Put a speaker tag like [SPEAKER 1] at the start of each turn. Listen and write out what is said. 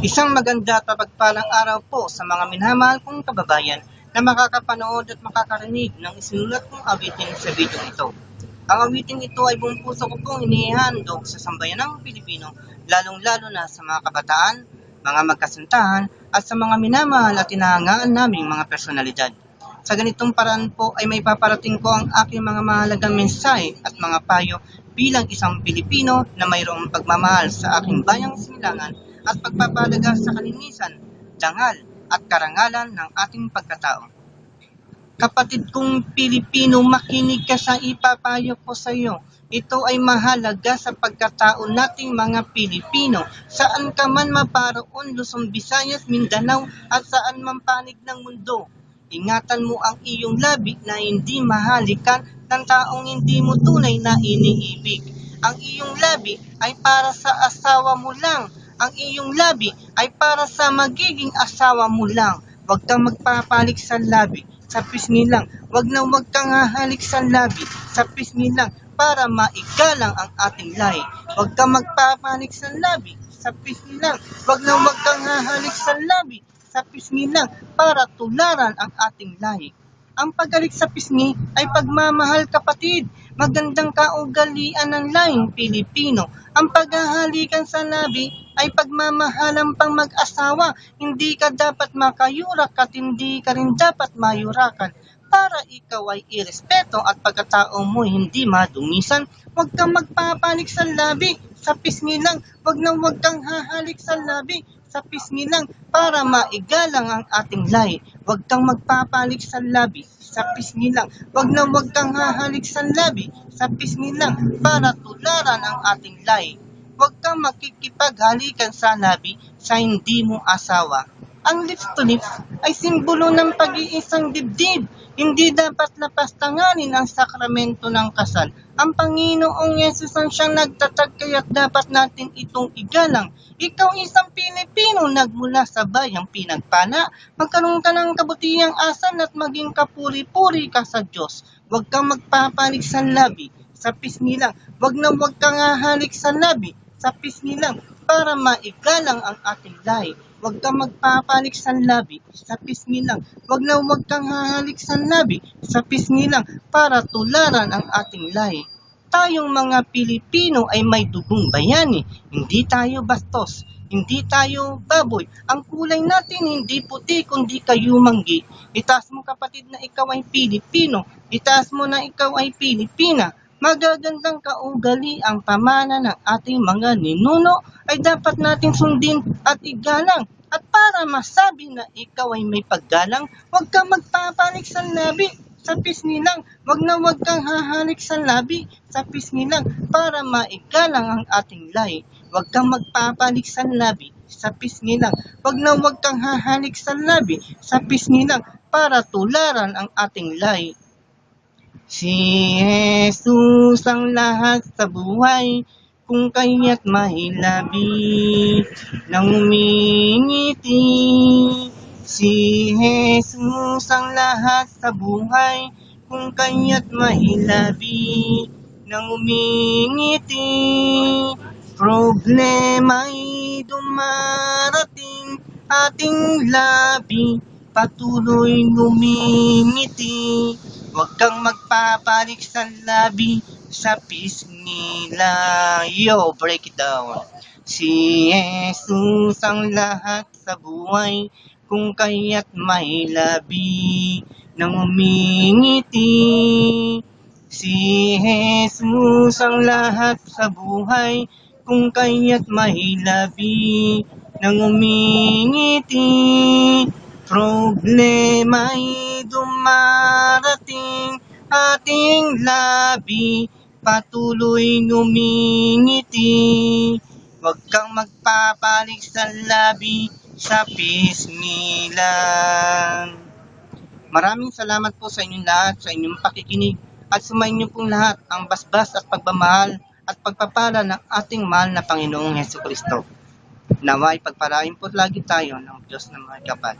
[SPEAKER 1] Isang maganda at mapagpalang araw po sa mga minamahal kong kababayan na makakapanood at makakarinig ng isinulat kong awitin sa video ito. Ang awitin ito ay buong puso ko pong inihandog sa sambayanang Pilipino, lalong-lalo na sa mga kabataan, mga magkasintahan, at sa mga minamahal at tinahangaan naming mga personalidad. Sa ganitong paraan po ay may paparating ko ang aking mga mahalagang mensahe at mga payo bilang isang Pilipino na mayroong pagmamahal sa aking bayang sinilangan at pagpapalaga sa kalinisan, dangal at karangalan ng ating pagkatao. Kapatid kong Pilipino, makinig ka sa ipapayo ko sa iyo. Ito ay mahalaga sa pagkatao nating mga Pilipino. Saan ka man maparoon, Luzon, Visayas, Mindanao at saan man panig ng mundo. Ingatan mo ang iyong labi na hindi mahalikan ng taong hindi mo tunay na iniibig. Ang iyong labi ay para sa asawa mo lang. Ang iyong labi ay para sa magiging asawa mo lang. Huwag kang magpapalik sa labi, sa pisngi lang. Huwag na huwag kang hahalik sa labi, sa pisngi lang para maigalang ang ating lahi. Huwag kang magpapalik sa labi, sa pisngi lang. Huwag na huwag kang hahalik sa labi, sa pisngi lang para tularan ang ating lahi. Ang pagalik sa pisngi ay pagmamahal kapatid. Magandang kaugalian ng lahing Pilipino. Ang paghahalikan sa labi ay pagmamahalan pang mag-asawa. Hindi ka dapat makayurak at hindi ka rin dapat mayurakan. Para ikaw ay irespeto at pagkatao mo hindi madumisan, huwag kang magpapalik sa labi. Sa pisngi lang, huwag na huwag kang hahalik sa labi sa pisngi lang para maigalang ang ating lahi. Huwag kang magpapalik sa labi sa pisngi lang. Huwag na huwag kang hahalik sa labi sa pisngi lang para tularan ang ating lahi. Huwag kang makikipaghalikan sa labi sa hindi mo asawa. Ang lips to lips ay simbolo ng pag-iisang dibdib. Hindi dapat lapastanganin ang sakramento ng kasal. Ang Panginoong Yesus ang siyang nagtatag kaya't dapat natin itong igalang. Ikaw isang Pilipino nagmula sa bayang pinagpala. Magkaroon ka ng kabutihang asal at maging kapuri-puri ka sa Diyos. Huwag kang magpapanik sa labi, sa pisngi lang. Huwag na huwag kang hahalik sa labi, sa pisngi lang para maigalang ang ating lahi. Huwag kang magpapanik sa labi, sa pisngi lang. Huwag na huwag kang hahalik sa labi, sa pisngi lang, para tularan ang ating lahi. Tayong mga Pilipino ay may dugong bayani. Hindi tayo bastos. Hindi tayo baboy. Ang kulay natin hindi puti kundi kayumanggi. Itaas mo kapatid na ikaw ay Pilipino. Itaas mo na ikaw ay Pilipina. Magagandang kaugali ang pamana ng ating mga ninuno ay dapat nating sundin at igalang. At para masabi na ikaw ay may paggalang, huwag kang magpapanik sa labi, sa pisngi lang. Huwag na huwag kang hahalik sa labi, sa pisngi lang, para maigalang ang ating lahi. Huwag kang magpapanik sa labi, sa pisngi lang. Huwag na huwag kang hahalik sa labi, sa pisngi lang, para tularan ang ating lahi. Si Jesus ang lahat sa buhay, kung kaya't mahilabi nang umingiti. Si Jesus ang lahat sa buhay, kung kaya't mahilabi nang umingiti. Problema'y dumarating, ating labi, patuloy lumingiti. Huwag kang magpapalik sa labi, sa pisngi lang. Yo, break it down. Si Jesus ang lahat sa buhay, kung kaya't may labi nang umingiti. Si Jesus ang lahat sa buhay, kung kaya't may labi nang umingiti. Problema'y dumarating, ating labi, patuloy numingiti. Huwag kang magpapalik sa labi, sa pisngi lang. Maraming salamat po sa inyong lahat, sa inyong pakikinig, at sumayin niyo pong lahat ang basbas at pagmamahal at pagpapala ng ating mahal na Panginoong Heso Kristo. Naway pagpalain po lagi tayo ng Diyos na mga kapal.